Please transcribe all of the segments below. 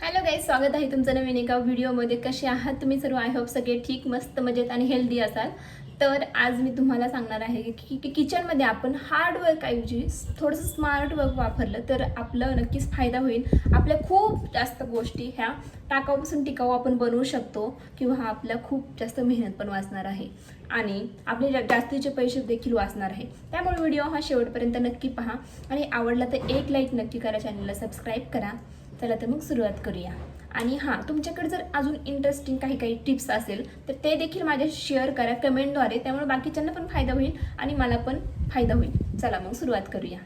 Hello guys स्वागत आहे तुमचं नवीन एका व्हिडिओमध्ये कसे आहात तुम्ही सर्व? आय होप सगळे ठीक मस्त मजेत आणि हेल्दी असाल. तर आज मी तुम्हाला सांगणार आहे की की किचनमध्ये आपण हार्ड ऐवजी थोडंसं स्मार्ट वर्क वापरलं तर आपलं नक्कीच फायदा होईल. आपल्या खूप जास्त गोष्टी ह्या टाकाऊपासून टिकाऊ आपण बनवू शकतो किंवा हा आपल्या खूप जास्त मेहनत पण वाचणार आहे. आणि आपले जा- जास्तीचे पैसे देखील वाचणार आहे. त्यामुळे व्हिडिओ हा शेवटपर्यंत नक्की पहा. आणि आवडला तर एक लाईक नक्की करा चॅनलला सबस्क्राईब करा. चला तर मग सुरुवात करूया. आणि हां तुमच्याकडे जर अजून इंटरेस्टिंग काही काही टिप्स असेल तर ते देखील माझ्या शेअर करा कमेंटद्वारे त्यामुळे बाकीच्यांना पण फायदा होईल आणि मला पण फायदा होईल. चला मग सुरुवात करूया.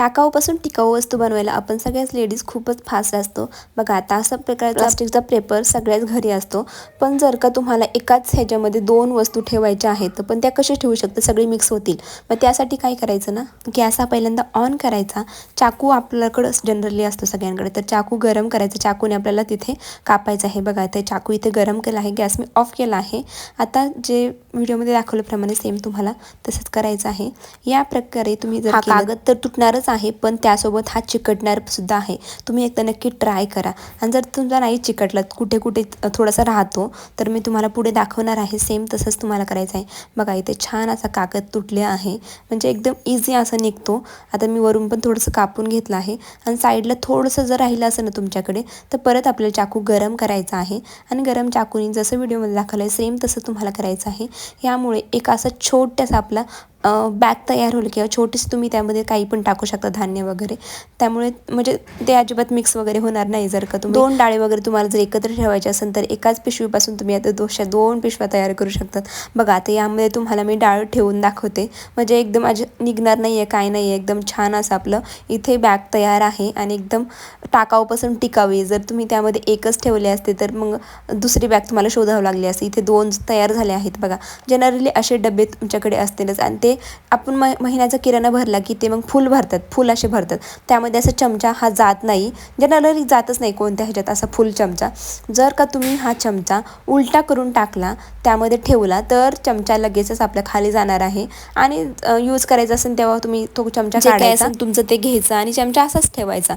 टाकाऊपासून टिकाऊ वस्तू बनवायला आपण सगळ्याच लेडीज खूपच फास्ट असतो. बघा आता असा प्रकार प्लास्टिकचा पेपर सगळ्याच घरी असतो. पण जर का तुम्हाला एकाच ह्याच्यामध्ये दोन वस्तू ठेवायच्या आहेत पण त्या कशा ठेवू शकता? सगळे मिक्स होतील. मग त्यासाठी काय करायचं ना? गॅस हा पहिल्यांदा ऑन करायचा. चाकू आपल्याकडं जनरली असतो सगळ्यांकडे. तर चाकू गरम करायचा. चाकूने आपल्याला तिथे कापायचं आहे. बघा ते चाकू इथे गरम केला आहे. गॅस मी ऑफ केला आहे. आता जे व्हिडिओमध्ये दाखवल्याप्रमाणे सेम तुम्हाला तसंच करायचं आहे. या प्रकारे तुम्ही जर कागद तर तुटणारच आहे पण त्यासोबत हा चिकटणार सुद्धा आहे. तुम्ही एकदा नक्की ट्राय करा. आणि जर तुमचा नाही चिकटला कुठे कुठे थोडासा राहतो तर मी तुम्हाला पुढे दाखवणार आहे. सेम तसंच तुम्हाला करायचं आहे. बघा इथे छान असा कागद तुटले आहे. म्हणजे एकदम इझी असं निघतो. आता मी वरून पण थोडंसं कापून घेतलं आहे. आणि साईडला थोडंसं जर राहिलं असेल ना तुमच्याकडे तर परत आपल्याला चाकू गरम करायचा आहे. आणि गरम चाकूने जसं व्हिडिओमध्ये दाखवलं आहे सेम तसं तुम्हाला करायचं आहे. यामुळे एक असा छोटासा आपला बॅग तयार होईल किंवा छोटीशी तुम्ही त्यामध्ये काही पण टाकू शकता धान्य वगैरे. त्यामुळे म्हणजे ते अजिबात मिक्स वगैरे होणार नाही जर का तुम्ही दोन डाळे वगैरे तुम्हाला जर एकत्र ठेवायचे असेल तर एकाच पिशवीपासून तुम्ही आता दोशा दोन पिशव्या तयार करू शकतात. बघा आता यामध्ये तुम्हाला मी डाळ ठेवून दाखवते. म्हणजे एकदम अज निघणार नाही आहे काय नाही आहे एकदम छान असं आपलं. इथे बॅग तयार आहे आणि एकदम टाकाऊपासून टिकावी. जर तुम्ही त्यामध्ये एकच ठेवले असते तर मग दुसरी बॅग तुम्हाला शोधावं लागली असते. इथे दोन तयार झाले आहेत बघा. जनरली असे डबे तुमच्याकडे असतीलच. आणि ते आपण म महिन्याचा किराणा भरला की ते मग फुल भरतात फुल असे भरतात. त्यामध्ये असं चमचा हा जात नाही. जनरली जातच नाही कोणत्या ह्याच्यात असा फुल चमचा. जर का तुम्ही हा चमचा उलटा करून टाकला त्यामध्ये ठेवला तर चमचा लगेचच आपल्या खाली जाणार आहे. आणि यूज करायचा असेल तेव्हा तुम्ही तो चमचा काढायचा. तुमचं ते घ्यायचं आणि चमचा असाच ठेवायचा.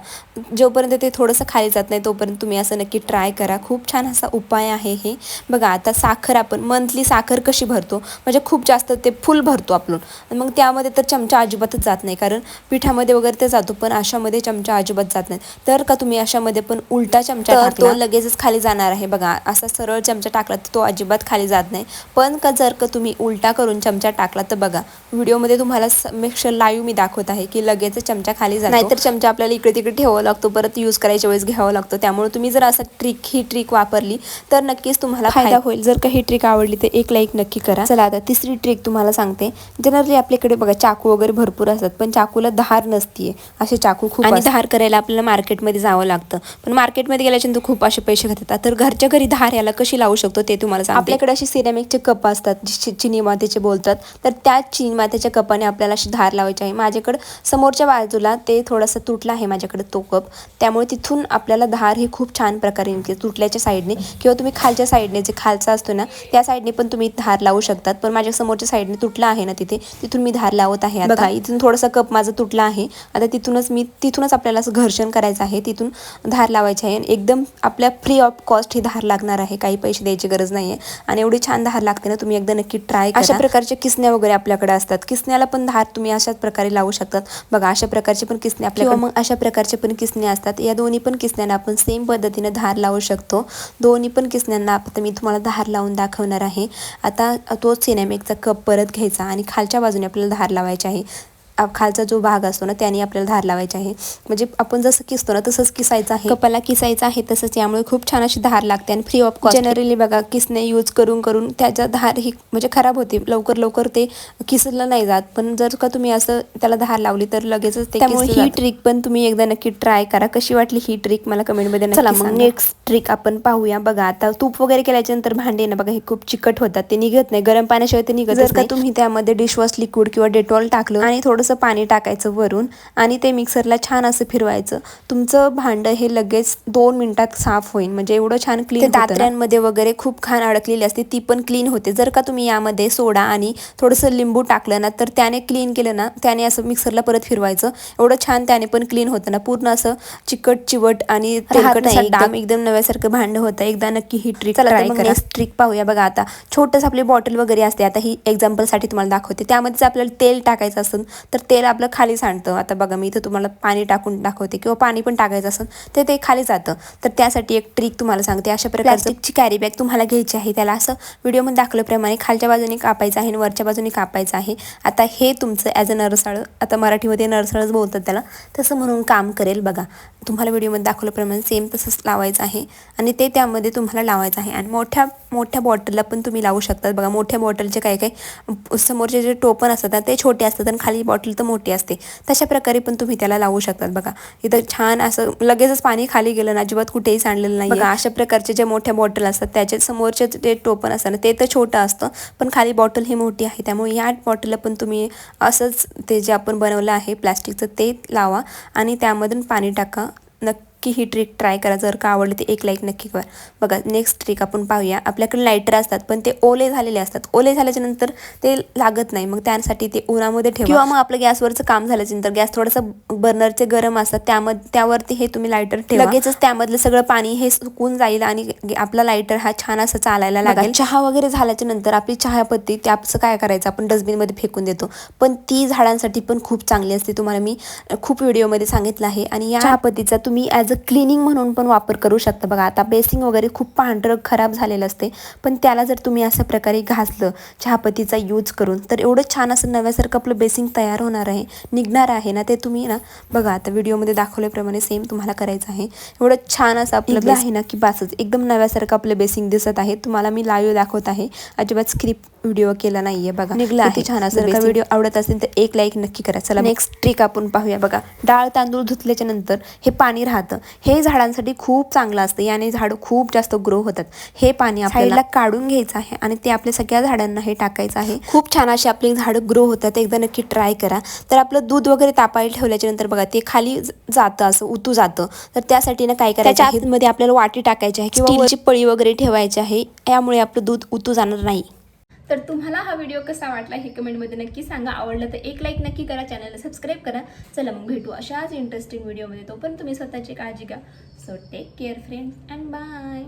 जोपर्यंत ते थोडंसं खाली जात नाही तोपर्यंत तुम्ही असं नक्की ट्राय करा. खूप छान असा उपाय आहे हे. बघा आता साखर आपण मंथली साखर कशी भरतो? म्हणजे खूप जास्त ते फुल भरतो आपण. आणि मग त्यामध्ये तर चमचा अजिबातच जात नाही कारण पिठामध्ये वगैरे ते जातो पण अशामध्ये चमचा अजिबात जात नाही. तर का तुम्ही अशामध्ये पण उलटा चमचा तर टाकला? तो लगेचच खाली जाणार आहे बघा. असा सरळ चमचा टाकला तर तो अजिबात खाली जात नाही. पण का जर का तुम्ही उलटा करून चमचा टाकला तर बघा व्हिडिओमध्ये तुम्हाला समेक्ष लाईव्ह मी दाखवत आहे की लगेच चमचा खाली जातो. नाहीतर चमचा आपल्याला इकडे तिकडे ठेवावा लागतो परत यूज करायच्या वेळेस घ्यावा लागतो. त्यामुळे तुम्ही जर असं ट्रिक ही ट्रिक वापरली तर नक्कीच तुम्हाला फायदा होईल. जर का ही ट्रिक आवडली तर एक लाईक नक्की करा. चला आता तिसरी ट्रिक तुम्हाला सांगते. जनरली आपल्याकडे बघा चाकू वगैरे भरपूर असतात पण चाकूला धार नसतीये. असे चाकू खूप आणि धार करायला आपल्याला मार्केटमध्ये जावं लागतं. पण मार्केटमध्ये गेल्याच्यानंतर खूप असे पैसे खातात तर घरच्या घरी धार याला कशी लावू शकतो ते तुम्हाला आपल्याकडे अशी सिरेमिकचे कप असतात जे चिनी मातीचे बोलतात. तर त्या चिनी मातीच्या कपाने आपल्याला अशी धार लावायची आहे. माझ्याकडे समोरच्या बाजूला ते थोडंसं तुटलं आहे माझ्याकडे तो कप. त्यामुळे तिथून आपल्याला धार ही खूप छान प्रकारे निघते. तुटल्याच्या साईडने किंवा तुम्ही खालच्या साईडने जे खालचा असतो ना त्या साईडने पण तुम्ही धार लावू शकतात. पण माझ्या समोरच्या साईडने तुटला आहे ना तिथे तिथून मी धार लावत आहे बघा. इथून थोडासा कप माझा तुटला आहे. आता तिथूनच मी तिथूनच आपल्याला असं घर्षण करायचं आहे. तिथून धार लावायची आहे. एकदम आपल्या फ्री ऑफ कॉस्ट ही धार लागणार आहे. काही पैसे द्यायची गरज नाही आहे आणि एवढी छान धार लागते ना तुम्ही एकदा नक्की ट्राय अशा प्रकारच्या किसण्या वगैरे आपल्याकडे असतात. किसण्याला पण धार तुम्ही अशाच प्रकारे लावू शकतात. बघा अशा प्रकारचे पण किसणे आपल्याकडे मग अशा प्रकारचे पण किसणे असतात. या दोन्ही पण किसण्यांना आपण सेम पद्धतीने धार लावू शकतो. दोन्ही पण किसण्यांना आता मी तुम्हाला धार लावून दाखवणार आहे. आता तोच सिनेमिकचा कप परत घ्यायचा आणि खालच्या बाजूने आपल्याला धार लावायची आहे. खालचा जो भाग असतो ना त्याने आपल्याला धार लावायची आहे. म्हणजे आपण जसं किसतो ना तसंच किसायचं आहे. कपाला किसायचं आहे तसंच यामुळे खूप छान अशी धार लागते आणि फ्री ऑफ कॉस्ट जनरली बघा किसने यूज करून करून त्याच्या धार ही म्हणजे खराब होते. लवकर लवकर ते किसलं नाही जात. पण जर का तुम्ही असं त्याला धार लावली तर लगेचच त्यामुळे ही ट्रिक पण तुम्ही एकदा नक्की ट्राय करा. कशी वाटली ही ट्रिक मला कमेंटमध्ये चला मग नेक्स्ट ट्रिक आपण पाहूया. बघा आता तूप वगैरे केल्याच्यानंतर भांडे ना बघा हे खूप चिकट होतात. ते निघत नाही. गरम पाण्याशिवाय ते निघत जर का तुम्ही त्यामध्ये डिशवॉश लिक्विड किंवा डेटॉल टाकलं आणि थोडंसं थोडंसं पाणी टाकायचं वरून आणि ते मिक्सरला छान असं फिरवायचं. तुमचं भांडं हे लगेच दोन मिनिटात साफ होईल म्हणजे एवढं छान क्लीन दात्र्यांमध्ये वगैरे खूप खाण अडकलेली असते ती पण क्लीन होते. जर का तुम्ही यामध्ये सोडा आणि थोडंसं लिंबू टाकलं ना तर त्याने क्लीन केलं ना त्याने असं मिक्सरला परत फिरवायचं. एवढं छान त्याने पण क्लीन होतं ना. पूर्ण असं चिकट चिवट आणि डाम एकदम. नव्यासारखं भांडं होतं. एकदा नक्की ही ट्रिक ट्रिक पाहूया बघा आता. छोटंसं आपली बॉटल वगैरे असते. आता ही एक्झाम्पलसाठी तुम्हाला दाखवते. त्यामध्ये जर आपल्याला तेल टाकायचं असेल तर तेल आपलं खाली सांडतं. आता बघा मी इथं तुम्हाला पाणी टाकून दाखवते किंवा पाणी पण टाकायचं असेल तर ते खाली जातं. तर त्यासाठी एक ट्रिक तुम्हाला सांगते. अशा प्लास्टिकची कॅरी बॅग तुम्हाला घ्यायची आहे. त्याला असं व्हिडिओमध्ये दाखवल्याप्रमाणे खालच्या बाजूने कापायचं आहे आणि वरच्या बाजूने कापायचं आहे. आता हे तुमचं ॲज अ नरसाळं आता मराठीमध्ये नरसाळच बोलतात त्याला तसं म्हणून काम करेल बघा. तुम्हाला व्हिडिओमध्ये दाखवल्याप्रमाणे सेम तसंच लावायचं आहे आणि ते त्यामध्ये तुम्हाला लावायचं आहे. आणि मोठ्या मोठ्या बॉटलला पण तुम्ही लावू शकतात. बघा मोठ्या बॉटलचे काही काही समोरचे जे टोपण असतात ते छोटे असतात आणि खाली बॉटल तर मोठी असते. तशा प्रकारे पण तुम्ही त्याला लावू शकतात बघा. इथं छान असं लगेचच पाणी खाली गेलं ना अजिबात कुठेही सांडलेलं नाही अशा प्रकारचे जे मोठ्या बॉटल असतात त्याचे समोरचे जे टोपण असतं ना ते तर छोटं असतं पण खाली बॉटल ही मोठी आहे. त्यामुळे या बॉटलला पण तुम्ही असंच ते जे आपण बनवलं आहे प्लॅस्टिकचं ते लावा आणि त्यामधून पाणी टाका. नक्की ही ट्रिक ट्राय करा. जर का आवडली ते एक लाईक नक्की करा. बघा नेक्स्ट ट्रिक आपण पाहूया. आपल्याकडे लायटर असतात पण ते ओले झालेले असतात. ओले झाल्याच्यानंतर ते लागत नाही. मग त्यासाठी ते उन्हामध्ये ठेवा. किंवा मग आपलं गॅसवरचं काम झाल्याच्यानंतर गॅस थोडंसं बर्नरचे गरम असतात त्यामध्ये त्यावरती हे तुम्ही लायटर ठेवा. लगेचच त्यामधलं सगळं पाणी हे सुकून जाईल आणि आपला लायटर हा छान असं चालायला लागेल. चहा वगैरे झाल्याच्यानंतर आपली चहापत्ती त्याचं काय करायचं? आपण डस्टबिनमध्ये फेकून देतो. पण ती झाडांसाठी पण खूप चांगली असते. तुम्हाला मी खूप व्हिडिओमध्ये सांगितलं आहे. आणि या चहापत्तीचा तुम्ही ॲज अ क्लिनिंग म्हणून पण वापर करू शकता. बघा आता बेसिंग वगैरे खूप पांढरं खराब झालेलं असते. पण त्याला जर तुम्ही अशा प्रकारे घासलं चहापत्तीचा यूज करून तर एवढं छान असं नव्यासारखं आपलं बेसिंग तयार होणार आहे. निघणार आहे ना ते तुम्ही ना बघा आता व्हिडिओमध्ये दाखवल्याप्रमाणे सेम तुम्हाला करायचं आहे. एवढं छान असं आपलं आहे ना की बासच एकदम नव्यासारखं आपलं बेसिंग दिसत आहे. तुम्हाला मी लाईव्ह दाखवत आहे. अजिबात स्क्रिप्ट व्हिडिओ केला नाहीये बघा. निघला आहे. छान असं का व्हिडिओ आवडत असेल तर एक लाईक नक्की करा. चला नेक्स्ट ट्रिक आपण पाहूया. बघा डाळ तांदूळ धुतल्याच्या नंतर हे पाणी राहतं. हे झाडांसाठी खूप चांगलं असतं. याने झाडं खूप जास्त ग्रो होतात. हे पाणी आपल्याला काढून घ्यायचं आहे आणि ते आपल्या सगळ्या झाडांना हे टाकायचं आहे. खूप छान अशी आपली झाडं ग्रो होतात. एकदा नक्की ट्राय करा. तर आपलं दूध वगैरे तापायला ठेवल्याच्या नंतर बघा ते खाली जातं असं उतू जातं. तर त्यासाठी ना काय करायचं आहे? मध्ये आपल्याला वाटी टाकायची आहे किंवा पळी वगैरे ठेवायची आहे. यामुळे आपलं दूध उतू जाणार नाही. तर तुम्हाला हा व्हिडिओ कसा वाटला हे कमेंटमध्ये नक्की सांगा. आवडलं तर एक लाईक नक्की करा. चॅनलला सबस्क्राईब करा. चला मग भेटू अशाच इंटरेस्टिंग व्हिडिओमध्ये तोपर्यंत तुम्ही स्वतःची काळजी घ्या. So take care friends and bye